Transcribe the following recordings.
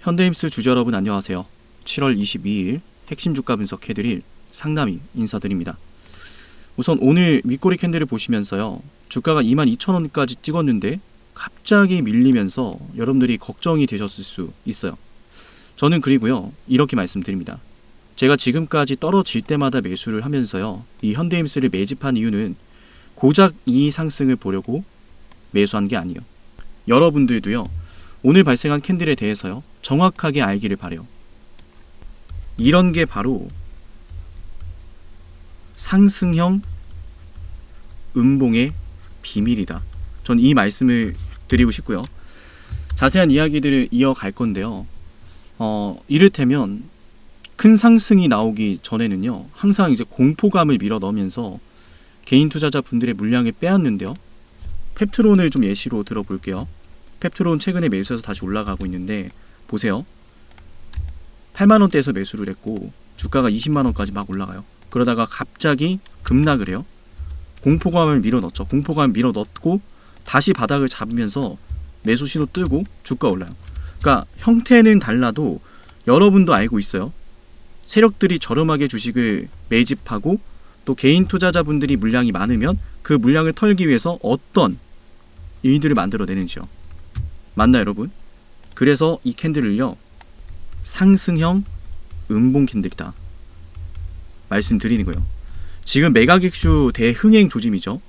현대임스 주주 여러분 안녕하세요. 7월 22일 핵심 주가 분석해드릴 상남이 인사드립니다. 우선 오늘 윗꼬리 캔들을 보시면서요. 주가가 22,000원까지 찍었는데 갑자기 밀리면서 여러분들이 걱정이 되셨을 수 있어요. 저는 그리고요. 이렇게 말씀드립니다. 제가 지금까지 떨어질 때마다 매수를 하면서요. 이 현대임스를 매집한 이유는 고작 이 상승을 보려고 매수한 게 아니에요. 여러분들도요. 오늘 발생한 캔들에 대해서요. 정확하게 알기를 바래요. 이런 게 바로 상승형 음봉의 비밀이다. 전 이 말씀을 드리고 싶고요. 자세한 이야기들을 이어갈 건데요. 어, 이를테면 큰 상승이 나오기 전에는요. 항상 이제 공포감을 밀어 넣으면서 개인 투자자 분들의 물량을 빼앗는데요. 펩트론을 좀 예시로 들어볼게요. 펩트론 최근에 매수해서 다시 올라가고 있는데 보세요. 8만 원대에서 매수를 했고 주가가 20만 원까지 막 올라가요. 그러다가 갑자기 급락을 해요. 공포감을 밀어 넣죠. 공포감을 밀어 넣고 다시 바닥을 잡으면서 매수 신호 뜨고 주가 올라요. 그러니까 형태는 달라도 여러분도 알고 있어요. 세력들이 저렴하게 주식을 매집하고 또 개인 투자자분들이 물량이 많으면 그 물량을 털기 위해서 어떤 일들을 만들어내는지요. 맞나 여러분? 그래서 이 캔들을요 상승형 음봉 캔들이다 말씀드리는 거예요. 지금 메가객슈 대흥행 조짐이죠.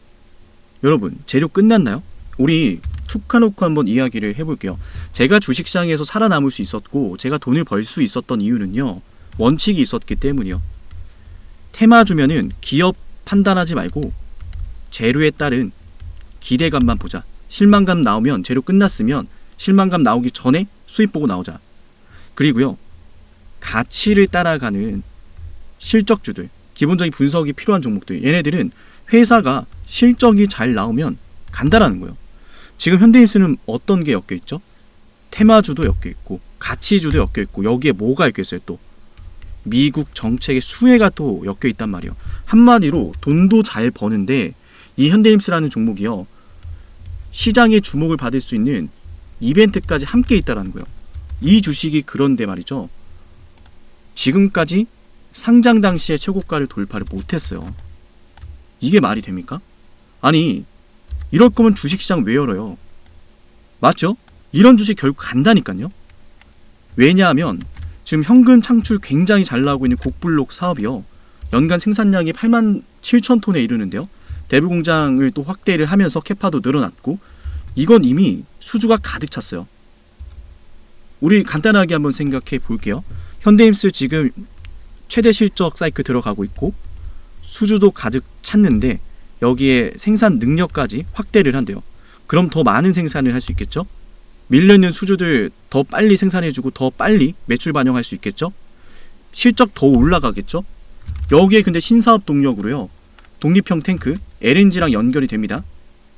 여러분 재료 끝났나요? 우리 툭 하놓고 한번 이야기를 해볼게요. 제가 주식시장에서 살아남을 수 있었고 제가 돈을 벌 수 있었던 이유는요 원칙이 있었기 때문이요. 테마 주면은 기업 판단하지 말고 재료에 따른 기대감만 보자. 실망감 나오면 재료 끝났으면 실망감 나오기 전에 수입 보고 나오자. 그리고요. 가치를 따라가는 실적주들, 기본적인 분석이 필요한 종목들. 얘네들은 회사가 실적이 잘 나오면 간다라는 거예요. 지금 현대인수는 어떤 게 엮여 있죠? 테마주도 엮여 있고 가치주도 엮여 있고 여기에 뭐가 엮여 있어요 또 미국 정책의 수혜가 또 엮여 있단 말이에요. 한마디로 돈도 잘 버는데 이 현대임스라는 종목이요. 시장의 주목을 받을 수 있는 이벤트까지 함께 있다라는 거예요. 이 주식이 그런데 말이죠. 지금까지 상장 당시의 최고가를 돌파를 못했어요. 이게 말이 됩니까? 아니 이럴 거면 주식시장 왜 열어요? 맞죠? 이런 주식 결국 간다니까요. 왜냐하면 지금 현금 창출 굉장히 잘 나오고 있는 곡블록 사업이요. 연간 생산량이 8만 7천 톤에 이르는데요. 대부 공장을 또 확대를 하면서 캐파도 늘어났고 이건 이미 수주가 가득 찼어요. 우리 간단하게 한번 생각해 볼게요. 현대임스 지금 최대 실적 사이클 들어가고 있고 수주도 가득 찼는데 여기에 생산 능력까지 확대를 한대요. 그럼 더 많은 생산을 할 수 있겠죠? 밀려있는 수주들 더 빨리 생산해주고 더 빨리 매출 반영할 수 있겠죠? 실적 더 올라가겠죠? 여기에 근데 신사업 동력으로요. 독립형 탱크 LNG랑 연결이 됩니다.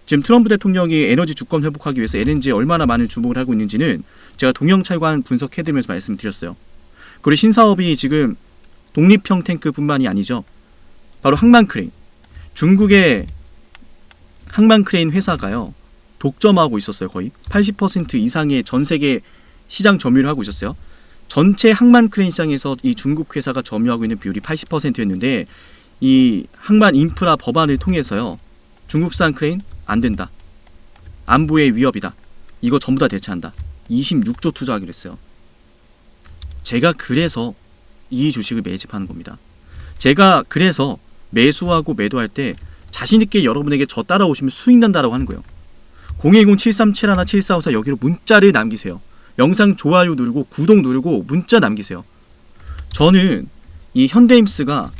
지금 트럼프 대통령이 에너지 주권 회복하기 위해서 LNG에 얼마나 많은 주목을 하고 있는지는 제가 동영찰관 분석해드리면서 말씀드렸어요. 그리고 신사업이 지금 독립형 탱크뿐만이 아니죠. 바로 항만 크레인. 중국의 항만 크레인 회사가요. 독점하고 있었어요. 거의 80% 이상의 전 세계 시장 점유를 하고 있었어요. 전체 항만 크레인 시장에서 이 중국 회사가 점유하고 있는 비율이 80%였는데 이 항만 인프라 법안을 통해서요. 중국산 크레인 안 된다. 안보의 위협이다. 이거 전부 다 대체한다. 26조 투자하기로 했어요. 제가 그래서 이 주식을 매집하는 겁니다. 제가 그래서 매수하고 매도할 때 자신있게 여러분에게 저 따라오시면 수익 난다라고 하는 거예요. 010-737-7454 여기로 문자를 남기세요. 영상 좋아요 누르고 구독 누르고 문자 남기세요. 저는 이 현대임스가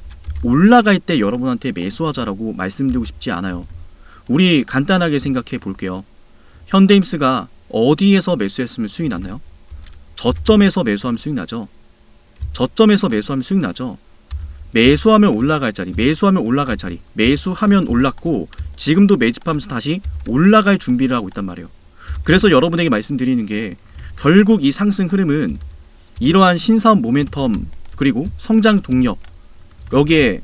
올라갈 때 여러분한테 매수하자라고 말씀드리고 싶지 않아요. 우리 간단하게 생각해 볼게요. 현대임스가 어디에서 매수했으면 수익 났나요? 저점에서 매수하면 수익 나죠. 저점에서 매수하면 수익 나죠. 매수하면 올라갈 자리, 매수하면 올라갈 자리, 매수하면 올랐고 지금도 매집하면서 다시 올라갈 준비를 하고 있단 말이에요. 그래서 여러분에게 말씀드리는 게 결국 이 상승 흐름은 이러한 신사업 모멘텀 그리고 성장 동력 여기에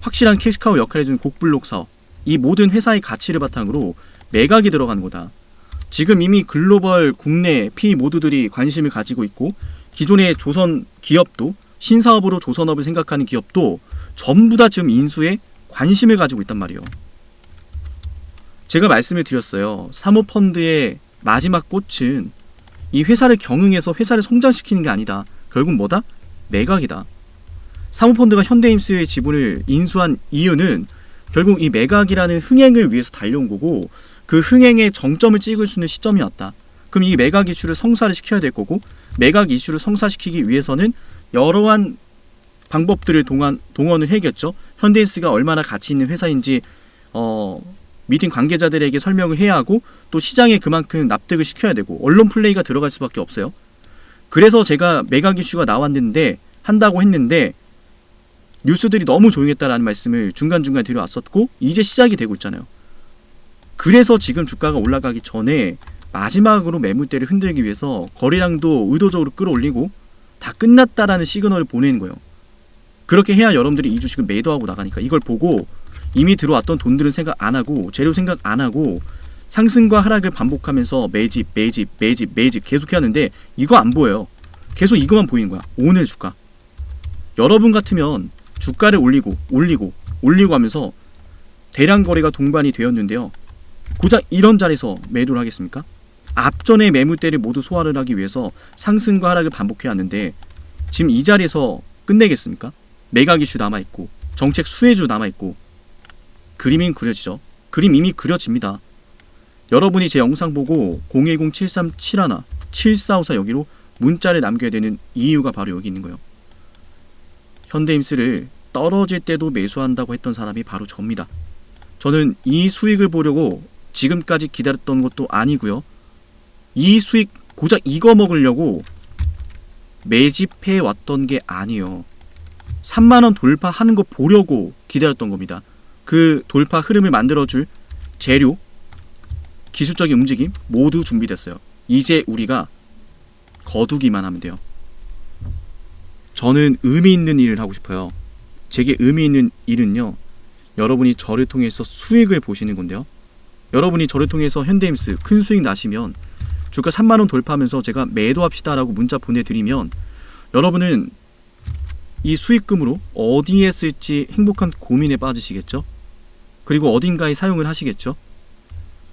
확실한 캐시카우 역할을 해주는 곡블록 사업 이 모든 회사의 가치를 바탕으로 매각이 들어가는 거다. 지금 이미 글로벌 국내 P 모두들이 관심을 가지고 있고 기존의 조선 기업도 신사업으로 조선업을 생각하는 기업도 전부 다 지금 인수에 관심을 가지고 있단 말이에요. 제가 말씀을 드렸어요. 사모펀드의 마지막 꽃은 이 회사를 경영해서 회사를 성장시키는 게 아니다. 결국 뭐다? 매각이다. 사모펀드가 현대임스의 지분을 인수한 이유는 결국 이 매각이라는 흥행을 위해서 달려온 거고 그 흥행의 정점을 찍을 수 있는 시점이었다. 그럼 이 매각 이슈를 성사를 시켜야 될 거고 매각 이슈를 성사시키기 위해서는 여러한 방법들을 동원, 동원을 해야겠죠. 현대인스가 얼마나 가치 있는 회사인지 어, 미팅 관계자들에게 설명을 해야 하고 또 시장에 그만큼 납득을 시켜야 되고 언론 플레이가 들어갈 수밖에 없어요. 그래서 제가 매각 이슈가 나왔는데 한다고 했는데 뉴스들이 너무 조용했다라는 말씀을 중간중간 드려왔었고 이제 시작이 되고 있잖아요. 그래서 지금 주가가 올라가기 전에 마지막으로 매물대를 흔들기 위해서 거래량도 의도적으로 끌어올리고 다 끝났다라는 시그널을 보내는 거예요. 그렇게 해야 여러분들이 이 주식을 매도하고 나가니까 이걸 보고 이미 들어왔던 돈들은 생각 안 하고 재료 생각 안 하고 상승과 하락을 반복하면서 매집 매집 매집 매집 계속 하는데 이거 안 보여요. 계속 이거만 보이는 거야. 오늘 주가. 여러분 같으면 주가를 올리고 올리고 올리고 하면서 대량 거래가 동반이 되었는데요. 고작 이런 자리에서 매도를 하겠습니까? 앞전의 매물대를 모두 소화를 하기 위해서 상승과 하락을 반복해야 하는데 지금 이 자리에서 끝내겠습니까? 매각 이슈 남아 있고 정책 수혜주 남아 있고 그림이 그려지죠. 그림 이미 그려집니다. 여러분이 제 영상 보고 010-7371 7454 여기로 문자를 남겨야 되는 이유가 바로 여기 있는 거예요. 현대임스를 떨어질 때도 매수한다고 했던 사람이 바로 접니다. 저는 이 수익을 보려고 지금까지 기다렸던 것도 아니고요. 이 수익 고작 이거 먹으려고 매집해 왔던 게 아니에요. 3만 원 돌파하는 거 보려고 기다렸던 겁니다. 그 돌파 흐름을 만들어줄 재료, 기술적인 움직임 모두 준비됐어요. 이제 우리가 거두기만 하면 돼요. 저는 의미 있는 일을 하고 싶어요. 제게 의미 있는 일은요. 여러분이 저를 통해서 수익을 보시는 건데요. 여러분이 저를 통해서 현대임스 큰 수익 나시면 주가 3만 원 돌파하면서 제가 매도합시다라고 문자 보내드리면 여러분은 이 수익금으로 어디에 쓸지 행복한 고민에 빠지시겠죠? 그리고 어딘가에 사용을 하시겠죠?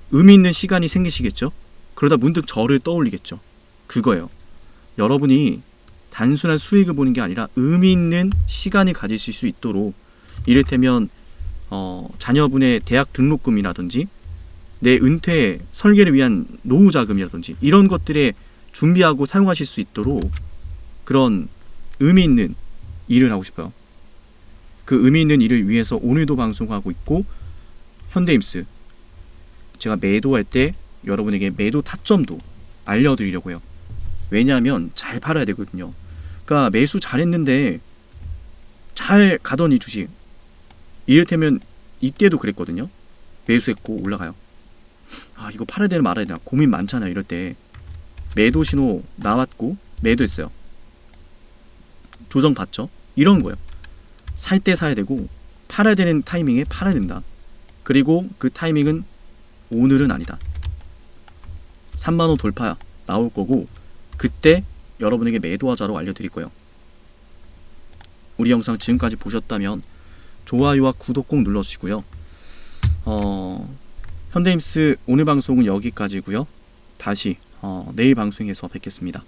의미 있는 시간이 생기시겠죠? 그러다 문득 저를 떠올리겠죠? 그거예요. 여러분이 단순한 수익을 보는 게 아니라 의미 있는 시간을 가지실 수 있도록 이를테면 어, 자녀분의 대학 등록금이라든지 내 은퇴 설계를 위한 노후 자금이라든지 이런 것들에 준비하고 사용하실 수 있도록 그런 의미 있는 일을 하고 싶어요. 그 의미 있는 일을 위해서 오늘도 방송하고 있고 현대임스 제가 매도할 때 여러분에게 매도 타점도 알려드리려고 해요. 왜냐하면 잘 팔아야 되거든요. 그러니까 매수 잘했는데 잘이 주식 이를테면 이때도 그랬거든요. 매수했고 올라가요. 아 이거 팔아야 되나 말아야 되나 고민 많잖아요. 이럴 때 매도 신호 나왔고 매도했어요. 조정 받죠. 이런 거예요. 살 때 사야 되고 팔아야 되는 타이밍에 팔아야 된다. 그리고 그 타이밍은 오늘은 아니다. 3만 원 돌파 나올 거고 그때 여러분에게 매도하자로 알려드릴 거예요. 우리 영상 지금까지 보셨다면 좋아요와 구독 꼭 눌러주시고요. 어, 현대임스 오늘 방송은 여기까지고요. 다시 어, 내일 방송에서 뵙겠습니다.